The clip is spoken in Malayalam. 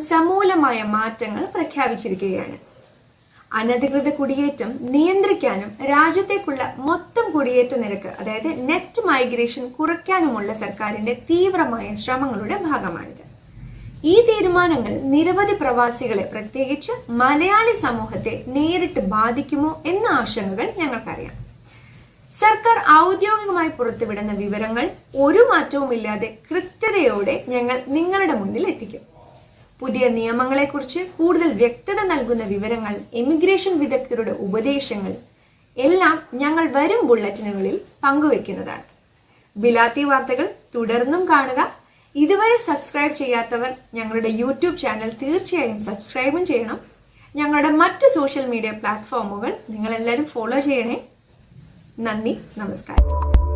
സമൂലമായ മാറ്റങ്ങൾ പ്രഖ്യാപിച്ചിരിക്കുകയാണ്. അനധികൃത കുടിയേറ്റം നിയന്ത്രിക്കാനും രാജ്യത്തേക്കുള്ള മൊത്തം കുടിയേറ്റ നിരക്ക് അതായത് നെറ്റ് മൈഗ്രേഷൻ കുറയ്ക്കാനുമുള്ള സർക്കാരിന്റെ തീവ്രമായ ശ്രമങ്ങളുടെ ഭാഗമാണിത്. ഈ തീരുമാനങ്ങൾ നിരവധി പ്രവാസികളെ പ്രത്യേകിച്ച് മലയാളി സമൂഹത്തെ നേരിട്ട് ബാധിക്കുമോ എന്ന ആശങ്കകൾ ഞങ്ങൾക്കറിയാം. സർക്കാർ ഔദ്യോഗികമായി പുറത്തുവിടുന്ന വിവരങ്ങൾ ഒരു മാറ്റവുമില്ലാതെ കൃത്യതയോടെ ഞങ്ങൾ നിങ്ങളുടെ മുന്നിൽ എത്തിക്കും. പുതിയ നിയമങ്ങളെക്കുറിച്ച് കൂടുതൽ വ്യക്തത നൽകുന്ന വിവരങ്ങൾ എമിഗ്രേഷൻ വിദഗ്ധരുടെ ഉപദേശങ്ങൾ എല്ലാം ഞങ്ങൾ വരും ബുള്ളറ്റിനുകളിൽ പങ്കുവെക്കുന്നതാണ് ബിലാത്തി വാർത്തകൾ തുടർന്നും കാണുക. ഇതുവരെ സബ്സ്ക്രൈബ് ചെയ്യാത്തവർ ഞങ്ങളുടെ യൂട്യൂബ് ചാനൽ തീർച്ചയായും സബ്സ്ക്രൈബും ചെയ്യണം. ഞങ്ങളുടെ മറ്റ് സോഷ്യൽ മീഡിയ പ്ലാറ്റ്ഫോമുകൾ നിങ്ങൾ എല്ലാവരും ഫോളോ ചെയ്യണേ. നന്ദി നമസ്കാരം.